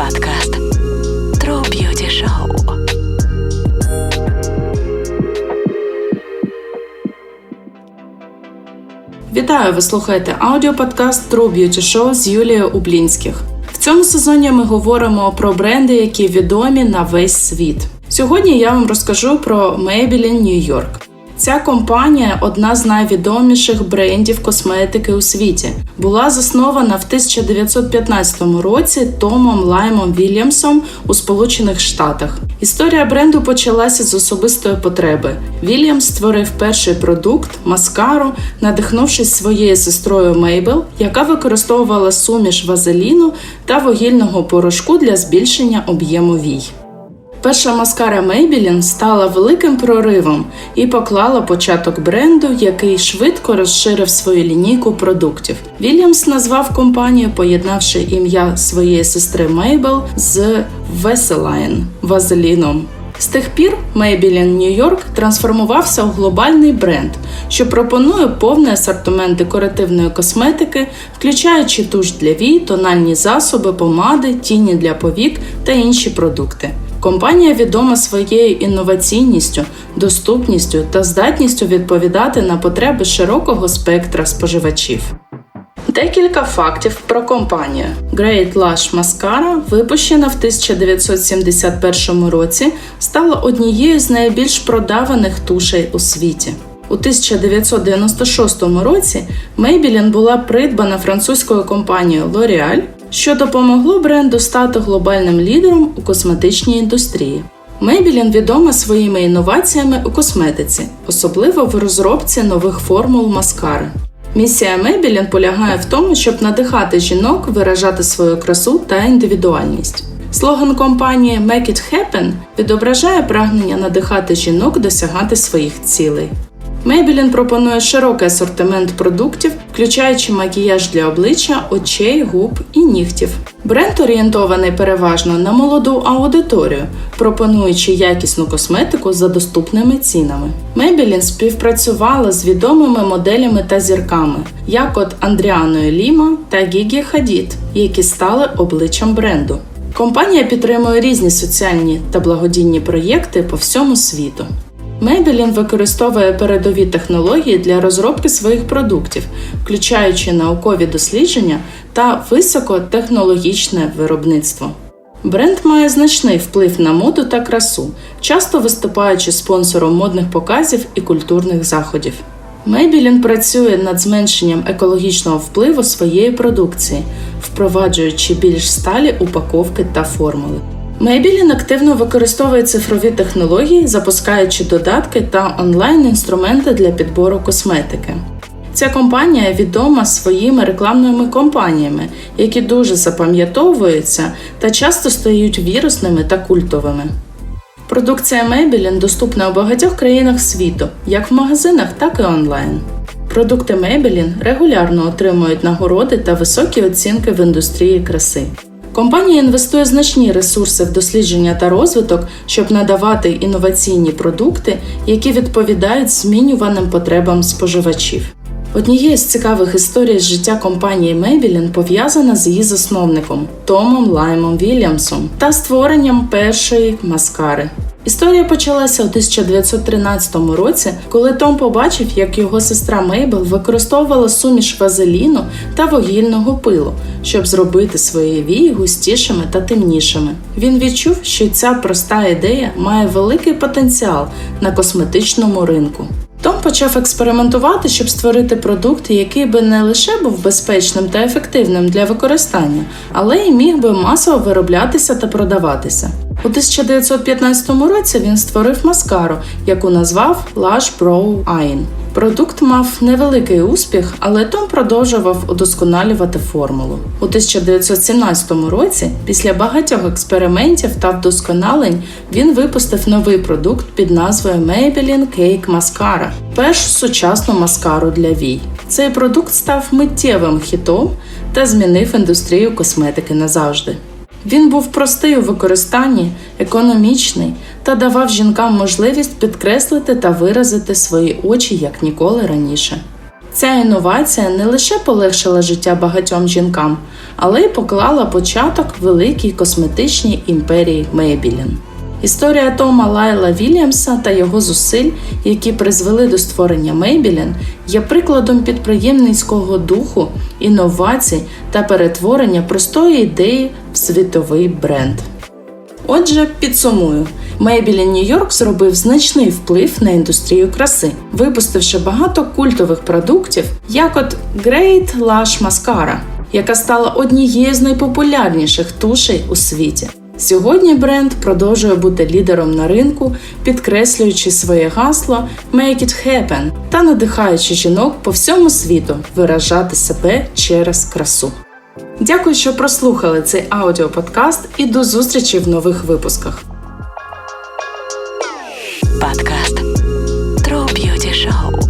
Подкаст True Beauty Show. Вітаю! Ви слухаєте аудіоподкаст True Beauty Show з Юлією Ублінських. В цьому сезоні ми говоримо про бренди, які відомі на весь світ. Сьогодні я вам розкажу про Maybelline New York. Ця компанія одна з найвідоміших брендів косметики у світі. Була заснована в 1915 році Томом Лаймом Вільямсом у Сполучених Штатах. Історія бренду почалася з особистої потреби. Вільямс створив перший продукт маскару, надихнувшись своєю сестрою Мейбел, яка використовувала суміш вазеліну та вугільного порошку для збільшення об'єму вій. Перша маскара Maybelline стала великим проривом і поклала початок бренду, який швидко розширив свою лінійку продуктів. Вільямс назвав компанію, поєднавши ім'я своєї сестри Мейбел з Веселайн вазеліном. З тих пір Maybelline New York трансформувався у глобальний бренд, що пропонує повний асортимент декоративної косметики, включаючи туш для вій, тональні засоби, помади, тіні для повік та інші продукти. Компанія відома своєю інноваційністю, доступністю та здатністю відповідати на потреби широкого спектра споживачів. Декілька фактів про компанію. Great Lash Mascara, випущена в 1971 році, стала однією з найбільш продаваних тушей у світі. У 1996 році Maybelline була придбана французькою компанією L'Oréal, що допомогло бренду стати глобальним лідером у косметичній індустрії. Maybelline відома своїми інноваціями у косметиці, особливо в розробці нових формул маскари. Місія Мебілін полягає в тому, щоб надихати жінок виражати свою красу та індивідуальність. Слоган компанії Make It Happen відображає прагнення надихати жінок досягати своїх цілей. Maybelline пропонує широкий асортимент продуктів, включаючи макіяж для обличчя, очей, губ і нігтів. Бренд орієнтований переважно на молоду аудиторію, пропонуючи якісну косметику за доступними цінами. Maybelline співпрацювала з відомими моделями та зірками, як от Андріаною Ліма та Гігі Хадід, які стали обличчям бренду. Компанія підтримує різні соціальні та благодійні проєкти по всьому світу. Maybelline використовує передові технології для розробки своїх продуктів, включаючи наукові дослідження та високотехнологічне виробництво. Бренд має значний вплив на моду та красу, часто виступаючи спонсором модних показів і культурних заходів. Maybelline працює над зменшенням екологічного впливу своєї продукції, впроваджуючи більш сталі упаковки та формули. Maybelline активно використовує цифрові технології, запускаючи додатки та онлайн-інструменти для підбору косметики. Ця компанія відома своїми рекламними кампаніями, які дуже запам'ятовуються та часто стають вірусними та культовими. Продукція Maybelline доступна у багатьох країнах світу, як в магазинах, так і онлайн. Продукти Maybelline регулярно отримують нагороди та високі оцінки в індустрії краси. Компанія інвестує значні ресурси в дослідження та розвиток, щоб надавати інноваційні продукти, які відповідають змінюваним потребам споживачів. Однією з цікавих історій з життя компанії Maybelline пов'язана з її засновником Томом Лаймом Вільямсом та створенням першої маскари. Історія почалася у 1913 році, коли Том побачив, як його сестра Мейбл використовувала суміш вазеліну та вугільного пилу, щоб зробити свої вії густішими та темнішими. Він відчув, що ця проста ідея має великий потенціал на косметичному ринку. Том почав експериментувати, щоб створити продукт, який би не лише був безпечним та ефективним для використання, але й міг би масово вироблятися та продаватися. У 1915 році він створив маскару, яку назвав Lush Brow Eye. Продукт мав невеликий успіх, але Том продовжував удосконалювати формулу. У 1917 році, після багатьох експериментів та вдосконалень, він випустив новий продукт під назвою Maybelline Cake Mascara – першу сучасну маскару для вій. Цей продукт став миттєвим хітом та змінив індустрію косметики назавжди. Він був простий у використанні, економічний та давав жінкам можливість підкреслити та виразити свої очі як ніколи раніше. Ця інновація не лише полегшила життя багатьом жінкам, але й поклала початок великій косметичній імперії Maybelline. Історія Тома Лайла Вільямса та його зусиль, які призвели до створення Maybelline, є прикладом підприємницького духу, інновацій та перетворення простої ідеї в світовий бренд. Отже, підсумую. New York зробив значний вплив на індустрію краси, випустивши багато культових продуктів, як от Great Lash Mascara, яка стала однією з найпопулярніших тушей у світі. Сьогодні бренд продовжує бути лідером на ринку, підкреслюючи своє гасло «Make it happen» та надихаючи жінок по всьому світу виражати себе через красу. Дякую, що прослухали цей аудіоподкаст і до зустрічі в нових випусках. Подкаст True Beauty Show.